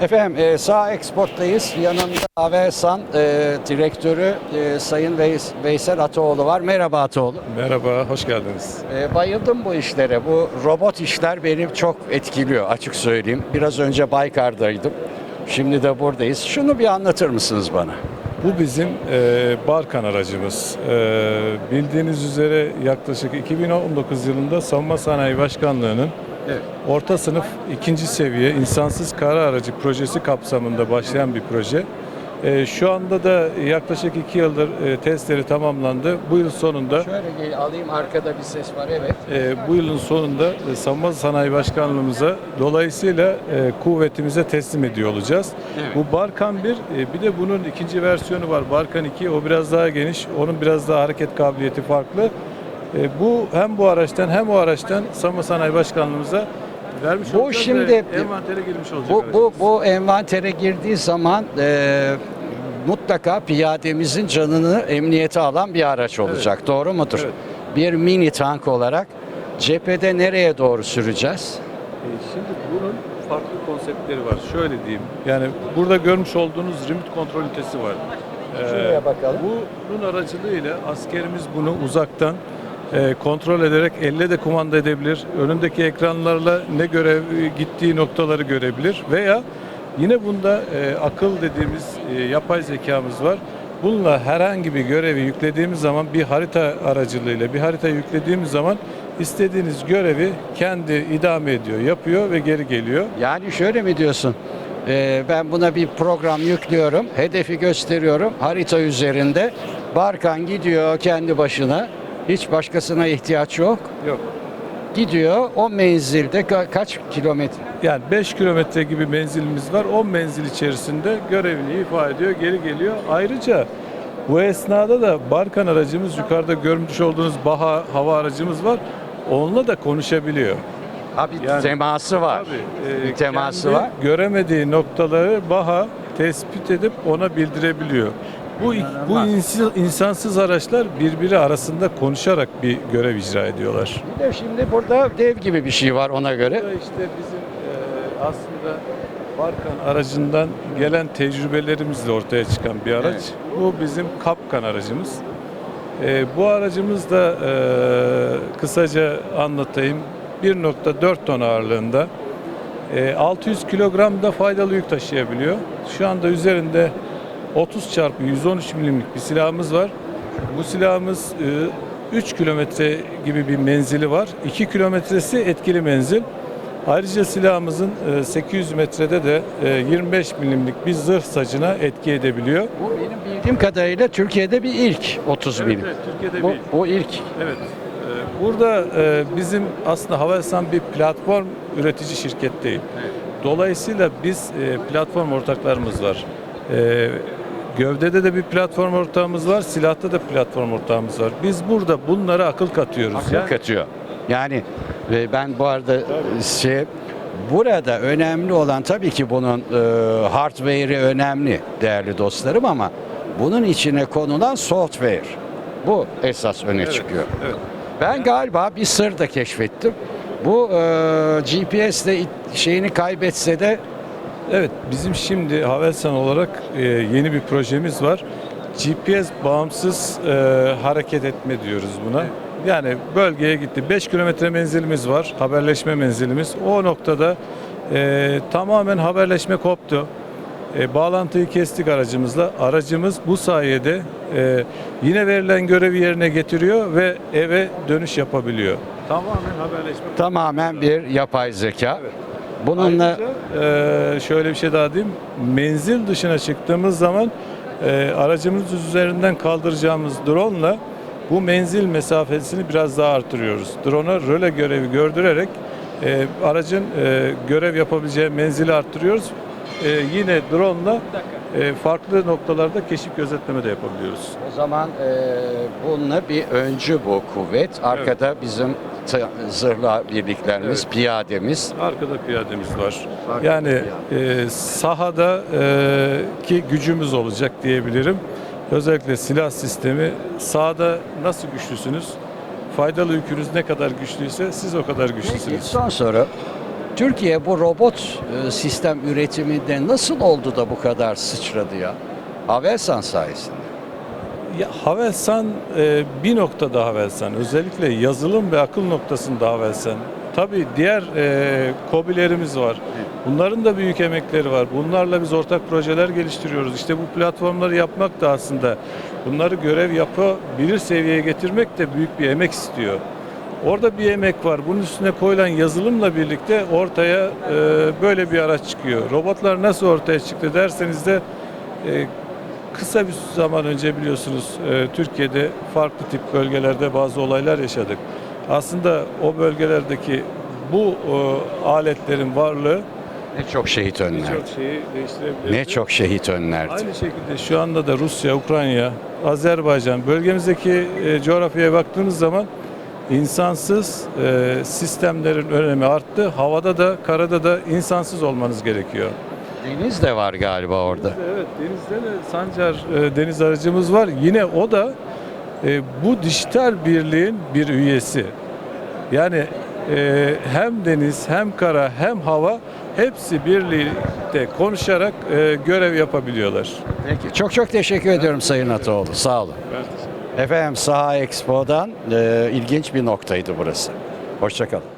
Efendim e, Sağ Export'tayız. Yanımda Avelsan e, direktörü e, Sayın Veys- Veysel Ataoğlu var. Merhaba Ataoğlu. Merhaba, hoş geldiniz. E, bayıldım bu işlere. Bu robot işler beni çok etkiliyor açık söyleyeyim. Biraz önce Baykar'daydım. Şimdi de buradayız. Şunu bir anlatır mısınız bana? Bu bizim e, Barkan aracımız. E, bildiğiniz üzere yaklaşık 2019 yılında Savunma Sanayi Başkanlığı'nın Evet. orta sınıf ikinci seviye insansız kara aracı projesi kapsamında başlayan bir proje. E, şu anda da yaklaşık iki yıldır e, testleri tamamlandı. Bu yıl sonunda Şöyle gel, alayım arkada bir ses var evet. e, bu yılın sonunda e, Savunma Sanayi Başkanlığımıza dolayısıyla e, kuvvetimize teslim ediyor olacağız. Evet. Bu Barkan 1 e, bir de bunun ikinci versiyonu var Barkan 2 o biraz daha geniş onun biraz daha hareket kabiliyeti farklı. E, bu hem bu araçtan hem o araçtan Savunma Sanayi Başkanlığımıza vermiş Bu olacağız şimdi- ve envantere girmiş olacak. Bu, bu, bu envantere girdiği zaman e, mutlaka piyademizin canını emniyete alan bir araç olacak. Doğru mudur? Evet. Bir mini tank olarak cephede nereye doğru süreceğiz? E, Şimdi bunun farklı konseptleri var. Şöyle diyeyim. Yani burada görmüş olduğunuz remote kontrol ünitesi var. E, Şuraya bakalım. Bunun aracılığıyla askerimiz bunu uzaktan kontrol ederek elle de kumanda edebilir. Önündeki ekranlarla ne görev gittiği noktaları görebilir veya yine bunda e, akıl dediğimiz e, yapay zekamız var. Bununla herhangi bir görevi yüklediğimiz zaman bir harita aracılığıyla bir harita yüklediğimiz zaman istediğiniz görevi kendi idame ediyor, yapıyor ve geri geliyor. Yani şöyle mi diyorsun? E, ben buna bir program yüklüyorum, hedefi gösteriyorum harita üzerinde. Barkan gidiyor kendi başına. Hiç başkasına ihtiyaç yok. Yok. Gidiyor o menzilde ka- kaç kilometre? Yani 5 kilometre gibi menzilimiz var. 10 menzil içerisinde görevini ifa ediyor, geri geliyor. Ayrıca bu esnada da Barkan aracımız yukarıda görmüş olduğunuz Baha hava aracımız var. Onunla da konuşabiliyor. Abi Yani- teması var. Tabii, e, Bir teması kendi var. Göremediği noktaları Baha tespit edip ona bildirebiliyor. Bu bu insi- insansız araçlar birbiri arasında konuşarak bir görev icra ediyorlar. Bir de şimdi burada dev gibi bir şey var ona göre. Bu da işte bizim e, aslında Barkan aracından gelen tecrübelerimizle ortaya çıkan bir araç. Evet. Bu bizim Kapkan aracımız. E, bu aracımız da e, kısaca anlatayım. 1.4 ton ağırlığında. E, 600 kilogram da faydalı yük taşıyabiliyor. Şu anda üzerinde 30 çarpı 113 milimlik bir silahımız var. Bu silahımız e, 3 kilometre gibi bir menzili var. 2 kilometresi etkili menzil. Ayrıca silahımızın e, 800 metrede de e, 25 milimlik bir zırh sacına etki edebiliyor. Bu benim bildiğim kadarıyla Türkiye'de bir ilk 30 Evet, milim. evet, Türkiye'de Bu, bir bu ilk. Evet. Burada e, bizim aslında Havelsan bir platform üretici şirket değil. Dolayısıyla biz e, platform ortaklarımız var. E, Gövdede de bir platform ortağımız var, silahta da platform ortağımız var. Biz burada bunlara akıl katıyoruz. Akıl Yani- katıyor. Yani e, ben bu arada şey burada önemli olan tabii ki bunun e, hardware'i önemli değerli dostlarım ama bunun içine konulan software. Bu esas öne Evet, çıkıyor. evet. Ben galiba bir sır da keşfettim. Bu e, GPS it- şeyini kaybetse de Evet, bizim şimdi Havelsan olarak e, yeni bir projemiz var. GPS bağımsız e, hareket etme diyoruz buna. Yani bölgeye gitti. 5 kilometre menzilimiz var, haberleşme menzilimiz. O noktada e, tamamen haberleşme koptu. E, bağlantıyı kestik aracımızla. Aracımız bu sayede e, yine verilen görevi yerine getiriyor ve eve dönüş yapabiliyor. Tamamen haberleşme. tamamen bir yapay zeka. Evet. Bununla Ayrıca eee, şöyle bir şey daha diyeyim. Menzil dışına çıktığımız zaman eee, aracımız üzerinden kaldıracağımız drone'la bu menzil mesafesini biraz daha artırıyoruz. Drone'a röle görevi gördürerek eee, aracın eee, görev yapabileceği menzili arttırıyoruz. Eee, yine drone'la eee, farklı noktalarda keşif gözetleme de yapabiliyoruz. O zaman e, bununla bir öncü bu kuvvet. Arkada bizim t- zırhlı birliklerimiz, Evet. piyademiz. Arkada piyademiz var. Arkada Yani e, sahada e, ki gücümüz olacak diyebilirim. Özellikle silah sistemi sahada nasıl güçlüsünüz? Faydalı yükünüz ne kadar güçlüyse siz o kadar Peki, güçlüsünüz. son soru. Türkiye bu robot e, sistem üretiminde nasıl oldu da bu kadar sıçradı ya? Havelsan sayesinde. Ya Havelsan e, bir noktada Havelsan. Özellikle yazılım ve akıl noktasında Havelsan. Tabii diğer e, KOBİ'lerimiz var. Bunların da büyük emekleri var. Bunlarla biz ortak projeler geliştiriyoruz. İşte bu platformları yapmak da aslında bunları görev yapabilir seviyeye getirmek de büyük bir emek istiyor. Orada bir emek var. Bunun üstüne koyulan yazılımla birlikte ortaya e, böyle bir araç çıkıyor. Robotlar nasıl ortaya çıktı derseniz de e, kısa bir zaman önce biliyorsunuz e, Türkiye'de farklı tip bölgelerde bazı olaylar yaşadık. Aslında o bölgelerdeki bu e, aletlerin varlığı Ne çok şehit önlerdi. birçok şeyi. Ne çok şehit önlerdi. Aynı şekilde şu anda da Rusya, Ukrayna, Azerbaycan bölgemizdeki e, coğrafyaya baktığınız zaman insansız e, sistemlerin önemi arttı. Havada da karada da insansız olmanız gerekiyor. Deniz de var galiba orada. Evet denizde de Sancar e, deniz aracımız var. Yine o da e, bu dijital birliğin bir üyesi. Yani e, hem deniz hem kara hem hava hepsi birlikte konuşarak e, görev yapabiliyorlar. Peki. Çok çok teşekkür ediyorum Sayın Ataoğlu. Sağ olun. Efendim Saha Expo'dan e, ilginç bir noktaydı burası. Hoşçakalın.